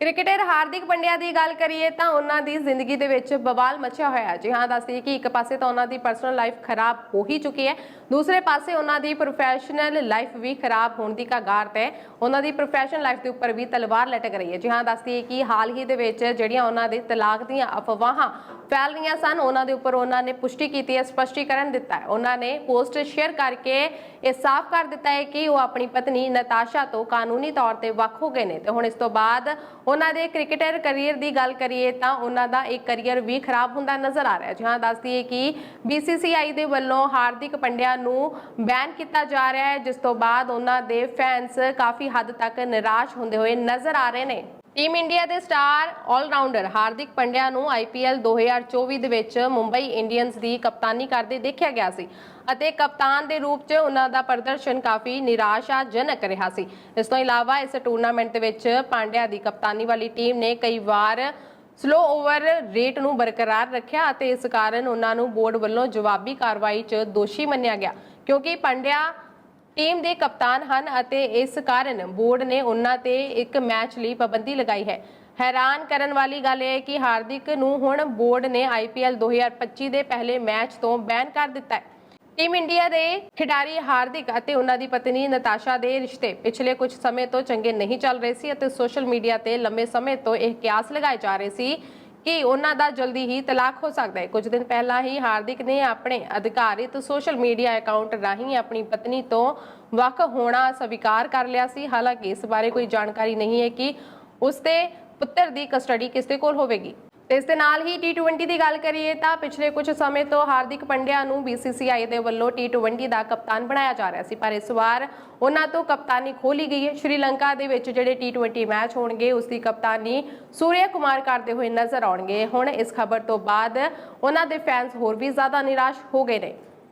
Cricketer ਹਾਰਦਿਕ ਪੰਡਿਆ ਦੀ ਗੱਲ ਕਰੀਏ ਤਾਂ ਉਹਨਾਂ ਦੀ ਜ਼ਿੰਦਗੀ ਦੇ ਵਿੱਚ ਬਵਾਲ ਮਚਿਆ ਹੋਇਆ ਜੀ। ਹਾਂ ਦੱਸਦੀ ਕਿ ਇੱਕ ਪਾਸੇ ਤਾਂ ਉਹਨਾਂ ਦੀ ਪਰਸਨਲ ਲਾਈਫ ਖਰਾਬ ਹੋ ਹੀ ਚੁੱਕੀ ਹੈ। ਦੂਸਰੇ ਪਾਸੇ ਉਹਨਾਂ ਦੀ ਪ੍ਰੋਫੈਸ਼ਨਲ ਲਾਈਫ ਵੀ ਖਰਾਬ ਹੋਣ ਦੀ ਕਗਾਰ ਤੇ ਉਹਨਾਂ ਦੀ ਪ੍ਰੋਫੈਸ਼ਨਲ ਲਾਈਫ ਦੇ ਉੱਪਰ ਵੀ ਤਲਵਾਰ ਲਟਕ ਰਹੀ ਹੈ ਜੀ। ਹਾਂ ਦੱਸਦੀ ਕਿ ਹਾਲ ਹੀ ਦੇ ਵਿੱਚ ਜਿਹੜੀਆਂ ਉਹਨਾਂ ਦੇ ਤਲਾਕ ਦੀਆਂ ਅਫਵਾਹਾਂ ਫੈਲ ਰਹੀਆਂ ਸਨ, ਉਹਨਾਂ ਦੇ ਉੱਪਰ ਉਹਨਾਂ ਨੇ ਪੁਸ਼ਟੀ ਕੀਤੀ ਹੈ, ਸਪਸ਼ਟੀਕਰਨ ਦਿੱਤਾ ਹੈ। ਉਹਨਾਂ ਨੇ ਪੋਸਟ ਸ਼ੇਅਰ ਕਰਕੇ ਇਹ ਸਾਫ਼ ਕਰ ਦਿੱਤਾ ਹੈ ਕਿ ਉਹ ਆਪਣੀ ਪਤਨੀ ਨਤਾਸ਼ਾ ਤੋਂ ਕਾਨੂੰਨੀ ਤੌਰ ਤੇ ਵੱਖ ਹੋ ਗਏ ਨੇ। ਤੇ ਹੁਣ ਇਸ ਤੋਂ ਬਾਅਦ ਉਹਨਾਂ ਦੇ ਕ੍ਰਿਕਟਰ ਕੈਰੀਅਰ ਦੀ ਗੱਲ ਕਰੀਏ ਤਾਂ ਉਹਨਾਂ ਦਾ ਇੱਕ ਕੈਰੀਅਰ ਵੀ ਖਰਾਬ ਹੁੰਦਾ ਨਜ਼ਰ ਆ ਰਿਹਾ ਹੈ। ਜਹਾਂ ਦੱਸਦੀ ਹੈ ਕਿ BCCI ਦੇ ਵੱਲੋਂ ਹਾਰਦਿਕ ਪੰਡਿਆ ਨੂੰ ਬੈਨ ਕੀਤਾ ਜਾ ਰਿਹਾ ਹੈ, ਜਿਸ ਤੋਂ ਬਾਅਦ ਉਹਨਾਂ ਦੇ ਫੈਨਸ ਕਾਫੀ ਹੱਦ ਤੱਕ ਨਿਰਾਸ਼ ਹੁੰਦੇ ਹੋਏ ਨਜ਼ਰ ਆ ਰਹੇ ਨੇ। ਟੀਮ ਇੰਡੀਆ ਦੇ ਸਟਾਰ ਆਲਰਾਊਂਡਰ ਹਾਰਦਿਕ ਪੰਡਿਆ ਨੂੰ IPL 2024 ਦੇ ਵਿੱਚ ਮੁੰਬਈ ਇੰਡੀਅਨਸ ਦੀ ਕਪਤਾਨੀ ਕਰਦੇ ਦੇਖਿਆ ਗਿਆ ਸੀ ਅਤੇ ਕਪਤਾਨ ਦੇ ਰੂਪ 'ਚ ਉਹਨਾਂ ਦਾ ਪ੍ਰਦਰਸ਼ਨ ਕਾਫੀ ਨਿਰਾਸ਼ਾਜਨਕ ਰਿਹਾ ਸੀ। ਇਸ ਤੋਂ ਇਲਾਵਾ ਇਸ ਟੂਰਨਾਮੈਂਟ ਦੇ ਵਿੱਚ ਪਾਂਡਿਆ ਦੀ ਕਪਤਾਨੀ ਵਾਲੀ ਟੀਮ ਨੇ ਕਈ ਵਾਰ ਸਲੋ ਓਵਰ ਰੇਟ ਨੂੰ ਬਰਕਰਾਰ ਰੱਖਿਆ ਅਤੇ ਇਸ ਕਾਰਨ ਉਹਨਾਂ ਨੂੰ ਬੋਰਡ ਵੱਲੋਂ ਜਵਾਬੀ ਕਾਰਵਾਈ 'ਚ ਦੋਸ਼ੀ ਮੰਨਿਆ ਗਿਆ। ਕਿਉਂਕਿ ਪੰਡਿਆ ਟੀਮ ਦੇ ਕਪਤਾਨ ਹਨ ਅਤੇ ਇਸ ਕਾਰਨ ਬੋਰਡ ਨੇ ਉਹਨਾਂ ਤੇ ਇੱਕ ਮੈਚ ਲਈ ਪਾਬੰਦੀ ਲਗਾਈ ਹੈ। ਹੈਰਾਨ ਕਰਨ ਵਾਲੀ ਗੱਲ ਇਹ ਹੈ ਕਿ ਹਾਰਦਿਕ ਨੂੰ ਹੁਣ ਬੋਰਡ ਨੇ IPL 2025 ਦੇ ਪਹਿਲੇ ਮੈਚ ਤੋਂ ਬੈਨ ਕਰ ਦਿੱਤਾ ਹੈ। ਟੀਮ ਇੰਡੀਆ ਦੇ ਖਿਡਾਰੀ ਹਾਰਦਿਕ ਅਤੇ ਉਹਨਾਂ ਦੀ ਪਤਨੀ ਨਤਾਸ਼ਾ ਦੇ ਰਿਸ਼ਤੇ ਪਿਛਲੇ ਕੁਝ ਸਮੇਂ ਤੋਂ ਚੰਗੇ ਨਹੀਂ ਚੱਲ ਰਹੇ ਸੀ ਅਤੇ ਸੋਸ਼ਲ ਮੀਡੀਆ ਤੇ ਲੰਮੇ ਸਮੇਂ ਤੋਂ ਇਹ ਕਿਆਸ ਲਗਾਏ ਜਾ ਰਹੇ ਸੀ ਕਿ ਉਹਨਾਂ ਦਾ ਜਲਦੀ ਹੀ ਤਲਾਕ ਹੋ ਸਕਦਾ ਹੈ। ਕੁਝ ਦਿਨ ਪਹਿਲਾਂ ਹੀ ਹਾਰਦਿਕ ਨੇ ਆਪਣੇ ਅਧਿਕਾਰਿਤ ਸੋਸ਼ਲ ਮੀਡੀਆ ਅਕਾਊਂਟ ਰਾਹੀਂ ਆਪਣੀ ਪਤਨੀ ਤੋਂ ਵੱਖ ਹੋਣਾ ਸਵੀਕਾਰ ਕਰ ਲਿਆ ਸੀ। ਹਾਲਾਂਕਿ ਇਸ ਬਾਰੇ ਕੋਈ ਜਾਣਕਾਰੀ ਨਹੀਂ ਹੈ ਕਿ ਉਸਦੇ ਪੁੱਤਰ ਦੀ ਕਸਟਡੀ ਕਿਸ ਦੇ ਕੋਲ ਹੋਵੇਗੀ। ਤੇ ਇਸ ਦੇ ਨਾਲ ਹੀ T20 ਦੀ ਗੱਲ ਕਰੀਏ ਤਾਂ ਪਿਛਲੇ ਕੁਝ ਸਮੇਂ ਤੋਂ ਹਾਰਦਿਕ ਪੰਡਿਆ ਨੂੰ BCCI ਦੇ ਵੱਲੋਂ T20 ਦਾ ਕਪਤਾਨ ਬਣਾਇਆ ਜਾ ਰਿਹਾ ਸੀ, ਪਰ ਇਸ ਵਾਰ ਉਹਨਾਂ ਤੋਂ ਕਪਤਾਨੀ ਖੋਲੀ ਗਈ ਹੈ। ਸ਼੍ਰੀਲੰਕਾ ਦੇ ਵਿੱਚ ਜਿਹੜੇ T20 ਮੈਚ ਹੋਣਗੇ, ਉਸ ਦੀ ਕਪਤਾਨੀ ਸੂਰਿਆ ਕੁਮਾਰ ਕਰਦੇ ਹੋਏ ਨਜ਼ਰ ਆਉਣਗੇ। ਹੁਣ ਇਸ ਖਬਰ ਤੋਂ ਬਾਅਦ ਉਹਨਾਂ ਦੇ ਫੈਨਸ ਹੋਰ ਵੀ ਜ਼ਿਆਦਾ ਨਿਰਾਸ਼ ਹੋ ਗਏ ਨੇ।